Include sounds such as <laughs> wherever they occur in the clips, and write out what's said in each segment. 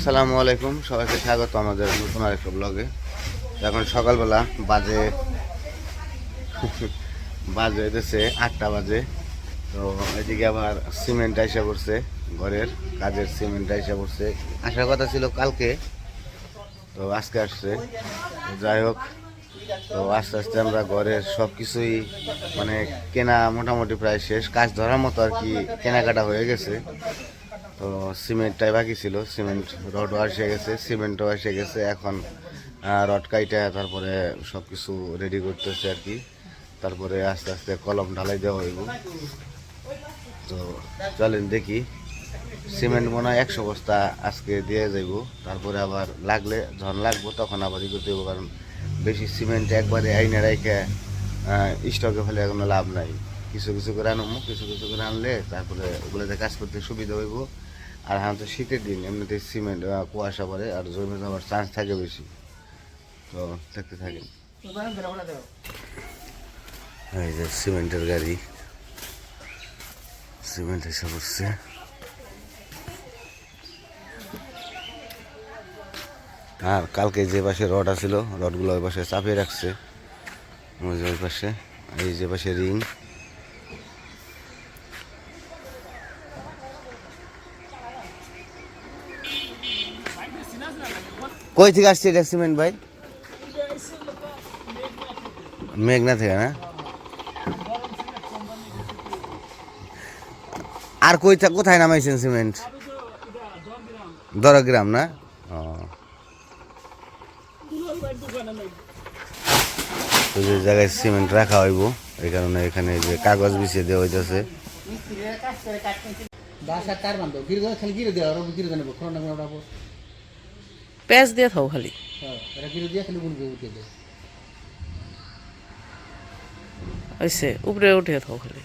আসসালামু আলাইকুম, সবাইকে স্বাগত আমাদের নতুন আরেকটা ব্লগে এখন সকালবেলা বাজে <laughs> বাজে হইতেছে আটটা বাজে। তো এদিকে আবার সিমেন্ট আইসা পড়ছে, ঘরের কাজের সিমেন্ট আইসা পড়ছে। আসার কথা ছিল কালকে, তো আজকে আসছে। যাই হোক, তো আস্তে আস্তে আমরা ঘরের সব কিছুই মানে কেনা মোটামুটি প্রায় শেষ। কাজ ধরার মতো আর কি কেনাকাটা হয়ে গেছে। তো সিমেন্টটাই বাকি ছিল, সিমেন্ট রডও এসে গেছে, সিমেন্টও এসে গেছে, এখন রড কাইটা তারপরে সব কিছু রেডি করতেছে আর কি। তারপরে আস্তে আস্তে কলম ঢালাই দেওয়া হইব। তো চলেন দেখি, সিমেন্ট মনে হয় একশো বস্তা আজকে দিয়ে যাইব। তারপরে আবার লাগলে, যখন লাগবো তখন আবার ই করতে কারণ বেশি সিমেন্ট একবারে আইনে রাইখে স্টকে ফেলে কোনো লাভ নাই। কিছু কিছু করে আনব কিছু কিছু করে আনলে তারপরে ওগুলোতে কাজ করতে সুবিধা হইব। আর হ্যাঁ তো শীতের দিন, এমনিতে সিমেন্ট কুয়াশা পড়ে, আর জমে যাওয়ার চান্স থাকে বেশি। তো দেখতে থাকেন। এই যে সিমেন্টের গাড়ি। সিমেন্ট এসে পড়ছে। আর কালকে যে পাশে রড আছিল, রডগুলো ওই পাশে চাপিয়ে রাখছে। ওই পাশে, এই যে পাশে রিং। কই থেকে আসছে এটা সিমেন্ট ভাই? মেঘনা থেকে না? আর কই কোথায় নামাইছেন সিমেন্ট? দরগ্রাম না? ও। যে জায়গায় সিমেন্ট রাখা হইব, এই কারণে এখানে যে কাগজ বিছিয়ে দেওয়া হইতেছে। বাসা কার বান্ধব? গিরে খালি গিরে দেওয়া গিরে দেওয়া নেব পেঁয়াজ দিয়ে থাও খালি। হ্যাঁ হয়েছে উপরে উঠে থাও খালি।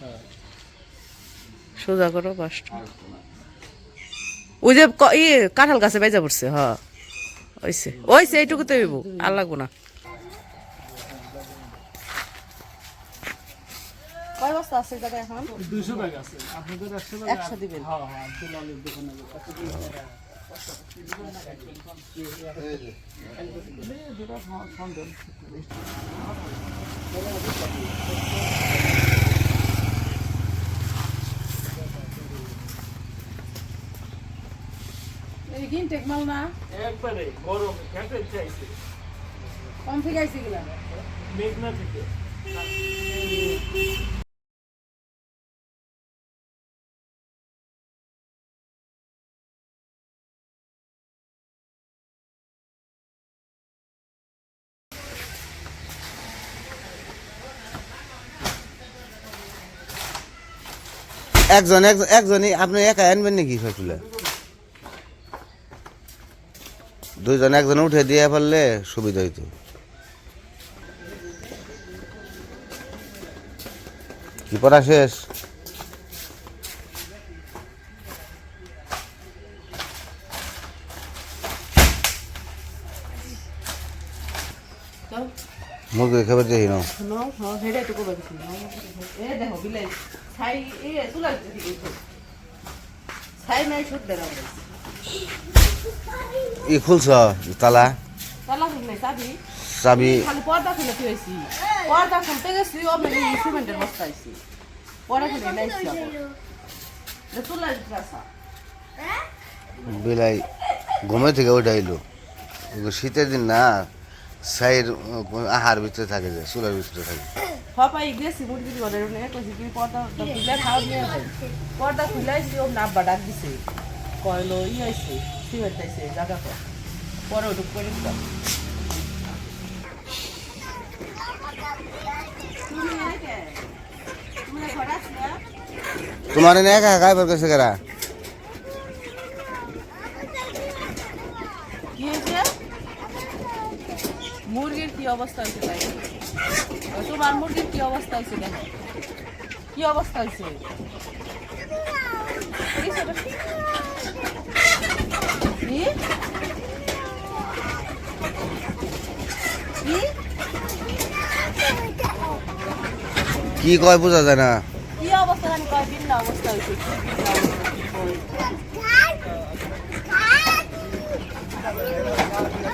হ্যাঁ সোজা করো বাসটা ওই যে ক- ইয়ে কাঁঠাল গাছে বেজা পড়ছে হ। ওইছে ওইছে এইটুকুতে হইব আর লাগবো না। কয় বস্তা আছে জায়গা এখন? দুইশো ব্যাগ আছে। আপনাদের একশো ব্যাগ একশো দিবেন। হ্যাঁ হ্যাঁ দোকানে ইনটেক মাল না? একবারে গরম খেতে চাইছে কম থেকে আইসি গেলাম মেঘনা থেকে। একজন, একজন- আপনি একা আনবেন নাকি সবগুলো দুইজন, একজন উঠে দিয়ে পারলে সুবিধা হইতো। কি পড়া শেষ? নাই সুদ দেন আমরা ই খুলছ তালা। চাবি। পর্দা খুলে কি হয়েছি পর্দা খুলতে গেছি ও মেরে সিমেন্টের বস্তা আইছি পরে খুলে নাইছি তুলা বিলাই ঘুমে থেকে উঠাইলো শীতের দিন না। সাইড আহার ভিতরে থাকে যে চুলার ভিতরে থাকে। পাপাই গেছি মুরগি ঘরের নে কইছি কি পর্দা খুলে খাওয়া নিয়ে পর্দা খুলাইছি ও নাব্বা ডাক দিছে। কইলো ই আইছে সিমেন্ট আইছে জায়গা কর। পরে ওটুক করে দিলাম। তোমার এনে একা একা এবার গেছে কেরা কি হয়েছে মুরগির কি অবস্থা হয়েছে তাই? তোমার মুরগির কি অবস্থা হয়েছে দেখো। কি অবস্থা হয়েছে? কি? কি? কি কয় বোঝা যায় না। কি অবস্থা জানি কয়? ভিন্ন অবস্থা হয়েছে। কি অবস্থা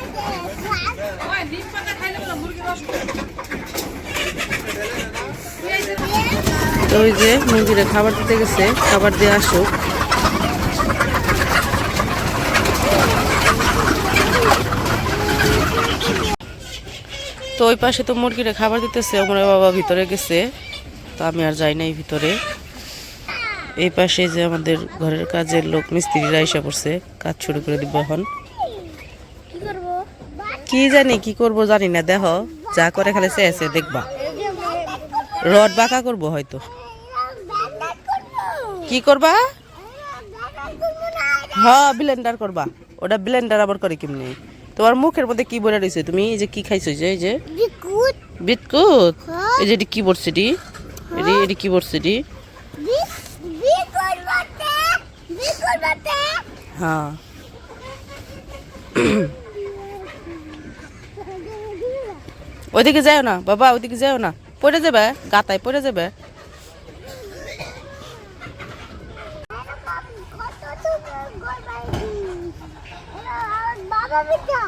ওই যে মন্দিরে খাবার দিতে গেছে, খাবার দিয়ে আসুক। তো ওই পাশে তো মুরগিরে খাবার দিতেছে আমার বাবা ভিতরে গেছে। তো আমি আর যাই নাই ভিতরে। এই পাশে যে আমাদের ঘরের কাজের লোক, মিস্ত্রিরা এসে পড়ছে, কাজ শুরু করে দিব এখন। কি জানি কি করব জানি না দেহ যা করে খালি চেয়েছে দেখবা। রড বাঁকা করব হয়তো। কি করবা? হ্যাঁ ব্লেন্ডার করবা। ওটা ব্লেন্ডার আবার করে কেমনি? তোমার মুখের মধ্যে কি বলে রয়েছে? তুমি এই যে কি খাইছো যে এই যে? বিটকুট এই যে এটি কি বলছে এটি? এটি এটি কি বলছে এটি? হ্যাঁ। ওইদিকে যাও না বাবা ওইদিকে যাও না। পড়ে যাবে গাতায় পড়ে যাবে। বাবা পিতা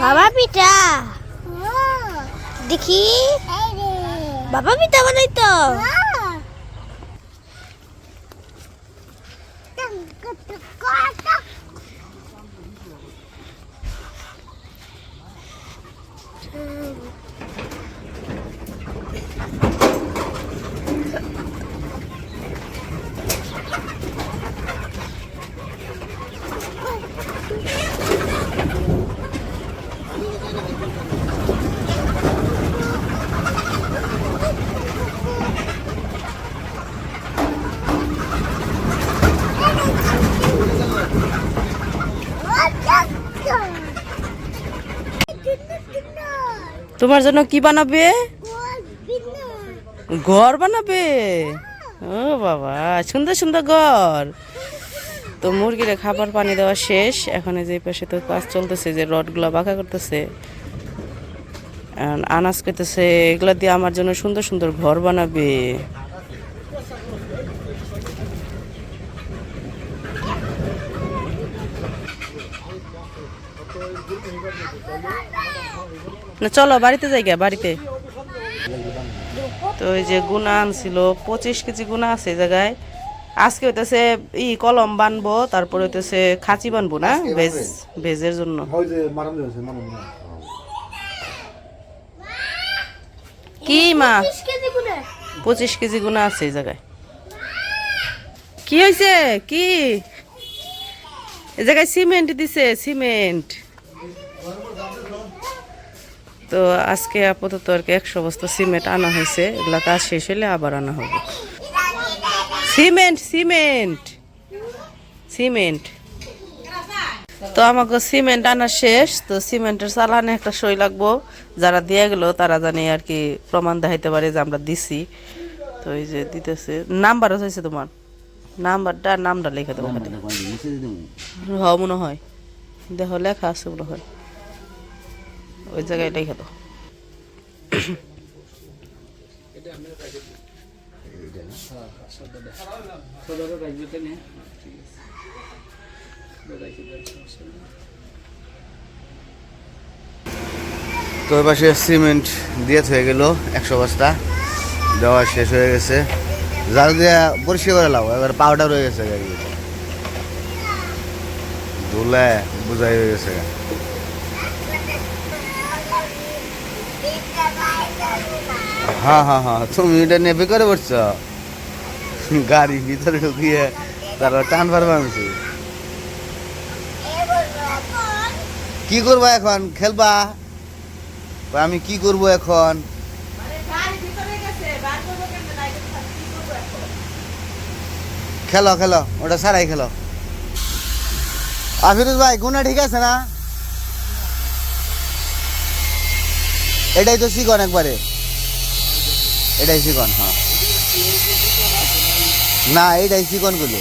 বাবা পিতা আরে খাওয়ার বাবা পিতা আরে খাওয়ার বাবা পিতা বাবা পিতা বাবা পিতা দেখি বাবা পিতা বানাই তোমার জন্য কি বানাবে? ঘর বানাবে? ও বাবা সুন্দর সুন্দর ঘর। তো মুরগিরা খাবার পানি দেওয়া শেষ। এখন এই যে পাশে তো কাজ চলতেছে যে রডগুলো বাঁকা করতেছে। আনাজ করতেছে এগুলা দিয়ে আমার জন্য সুন্দর সুন্দর ঘর বানাবে। না চলো বাড়িতে যাই গা বাড়িতে। তো ওই যে গুনা আনছিল পঁচিশ কেজি গুণা আছে এই জায়গায়। আজকে হইতেছে ই কলম বানবো তারপরে হইতেছে খাঁচি বানবো না ভেজ ভেজের জন্য। কি মা? পঁচিশ কেজি গুণা আছে এই জায়গায়। কি হয়েছে কি? জায়গায় সিমেন্ট দিছে, সিমেন্ট। তো আজকে আপাতত আর কি একশো বস্তা সিমেন্ট আনা হয়েছে। এগুলা কাজ শেষ হলে আবার আনা হবে। Cement cement cement. তো আমাকে সিমেন্ট আনা শেষ। তো সিমেন্টের চালানে একটা সই লাগবো। যারা দিয়ে গেলো, তারা জানে আর কি প্রমাণ দেখাইতে পারে যে আমরা দিছি। তো এই যে দিতেছে। নাম্বারও চাইছে তোমার? নাম্বারটা আর নামটা লিখে দেবো হ মনে হয়। দেখো লেখা আছে মনে হয়। ওই জায়গায় লিখে দাও তো পাশে সিমেন্ট দিয়ে হয়ে গেল একশো বস্তা। দেওয়া শেষ হয়ে গেছে। জাল দিয়ে পরিষ্কার করে লাও, এবার পাউডার হয়ে গেছে গাড়ি ধুলে বুঝাই হয়ে গেছে হ্যাঁ হ্যাঁ হ্যাঁ তুমি এটা নেবে করে পড়ছ? গাড়ি ভিতরে ঢুকিয়ে তারপর টান পারবে আনছি কি করবা এখন? খেলবা? আমি কি করব এখন? খেলো খেলো, ওটা সারাই খেলো। আফিরুজ ভাই, গুণা ঠিক আছে না? এটাই তো শিকন একবারে। এটাই শিকন হ্যাঁ। না, এটাই শিকনগুলো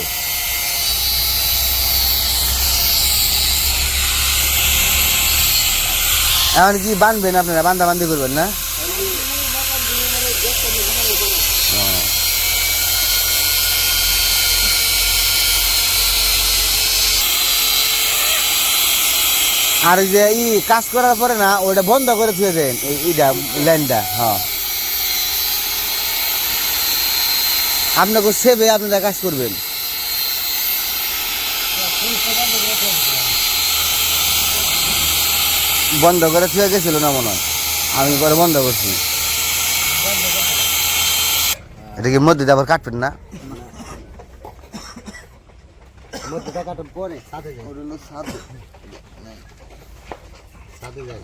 এখন কি বানবেন আপনারা, বান্ধা বান্ধি করবেন না ও। আর যে ই কাজ করার পরে না ওটা বন্ধ করে থুয়ে দেন এই ইটা লাইনটা হ্যাঁ আপনাকে সেবে আপনারা কাজ করবেন। বন্ধ করে থুয়ে গেছিল না মনে হয়? আমি পরে বন্ধ করছি। এটা কি মধ্যে আবার কাটবেন না? মধ্যে কাটার পরে সাথে। সাথে যায়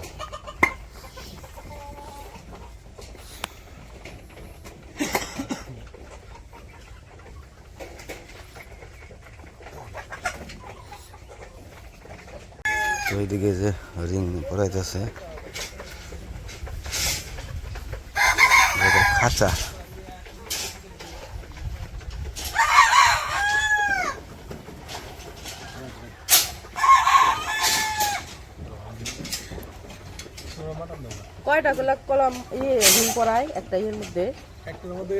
তো ওইদিকে যে রিং পড়াইতেছে খাঁচা। কয়টা গুলা কলম ইয়ে একটা ইয়ের মধ্যে। একটার মধ্যে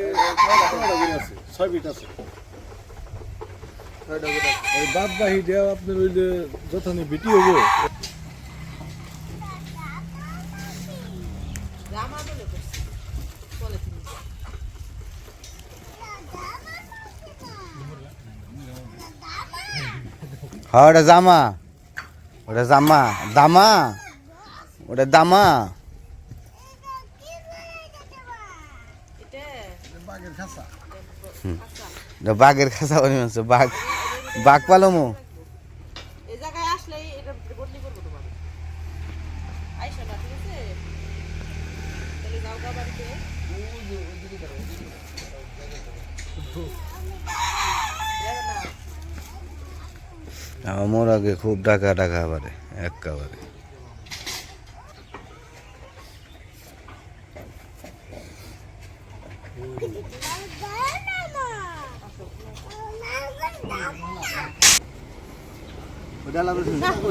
আছে ছয় ফিট আছে। ছয়টা করে ওই বাদ বাহি দেওয়া আপনার ওই যে যথানি বিটি হব হ্যাঁ ওটা জামা। ওটা জামা। দামা? ওটা দামা বাঘের খাঁচা এটা বাঘের খাঁচা বলে মানছে বাঘ বাঘ পালমো। আমার আগে খুব ডাকা ডাকা বারে একেবারে ডালা রসুন হ্যাঁ ডালা ডালা রসুন পরে বার পরে বার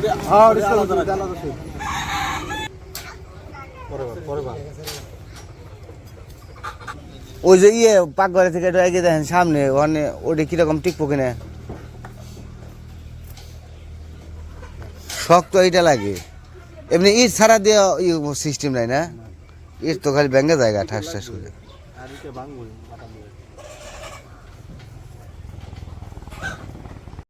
ওই যে ইয়ে পাকঘরে থেকে এগিয়ে দেখেন সামনে ওখানে ওটা কীরকম টিকবো কিনা? শক্ত এইটা লাগে। এমনি ইট ছাড়া দিয়ে সিস্টেম নাই না? ইট তো খালি ব্যাঙ্গে জায়গা ঠাস ঠাস করে। আর এটা ভাঙবো।